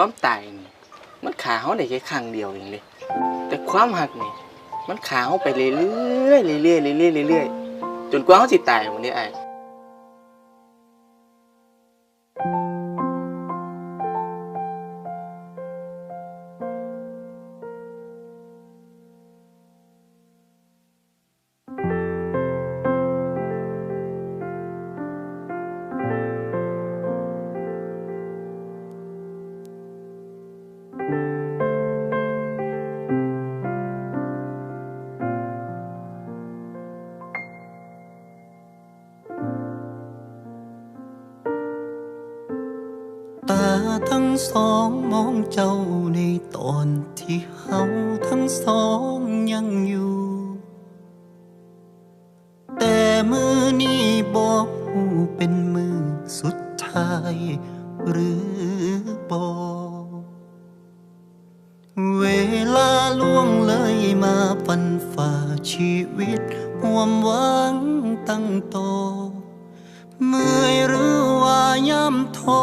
ความตายนี่มันขาเขาได้แค่ครั้งเดียวเองเลย แต่ความหักนี่มันขาเขาไปเรื่อยๆเรื่อยๆเรื่อยๆเรื่อยๆจนกว่าเขาสิตายวันนี้ไอ้ ทั้งสองมองเจ้าในตอนที่เฮาทั้งสองยังอยู่ แต่มือนี้บอกหูเป็นมือสุดท้าย หรือบอกเวลาล่วงเลยมาฟันฝ่าชีวิตห่วมหวังตั้งโตเมื่อยหรือว่าย่ำท้อ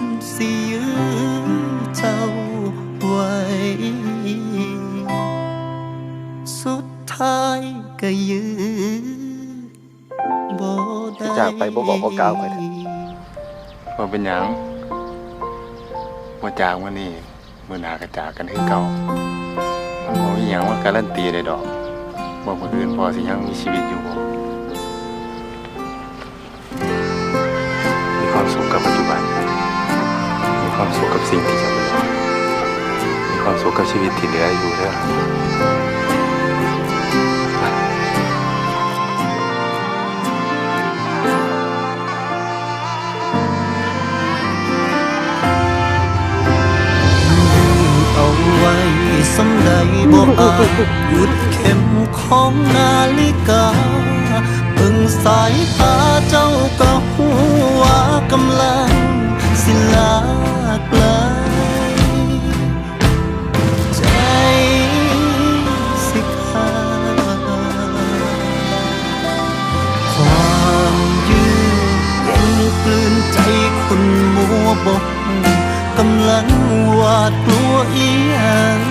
ท้ายก็ยือบ่ได้จากไปบ่บอกบ่กล่าวไปเถอะ ว่าเป็นหยังว่าจากวันนี้มือหนากระจากกันคือเก่ามันบ่มีหยังว่าการันตีได้ดอกว่ามื้ออื่นพอสิยังมีชีวิตอยู่บ่มีความสุขกับปัจจุบัน มีความสุขกับสิ่งที่จะเป็นมีความสุขกับชีวิตที่เหลืออยู่เด้อ สำใดบ่อาจหยุดเข็มของนาฬิกาเบิ่งสายตาเจ้าก็หูว่ากำลังสิลาไกลใจสิขาดความยืดเย็นกลืนใจคนมัวบกกำลังหวาดกลัวอีหยัง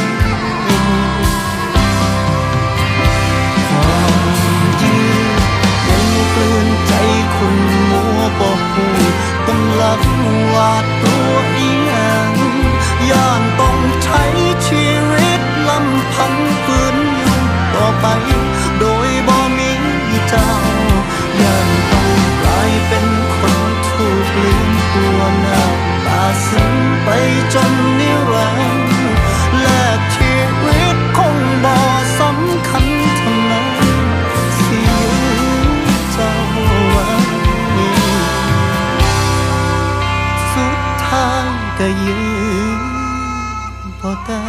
หวาดกลัวอีหยังย่านต้องใช้ชีวิตลำพังฝืนอยู่ต่อไป โดย ยืนบ่ได้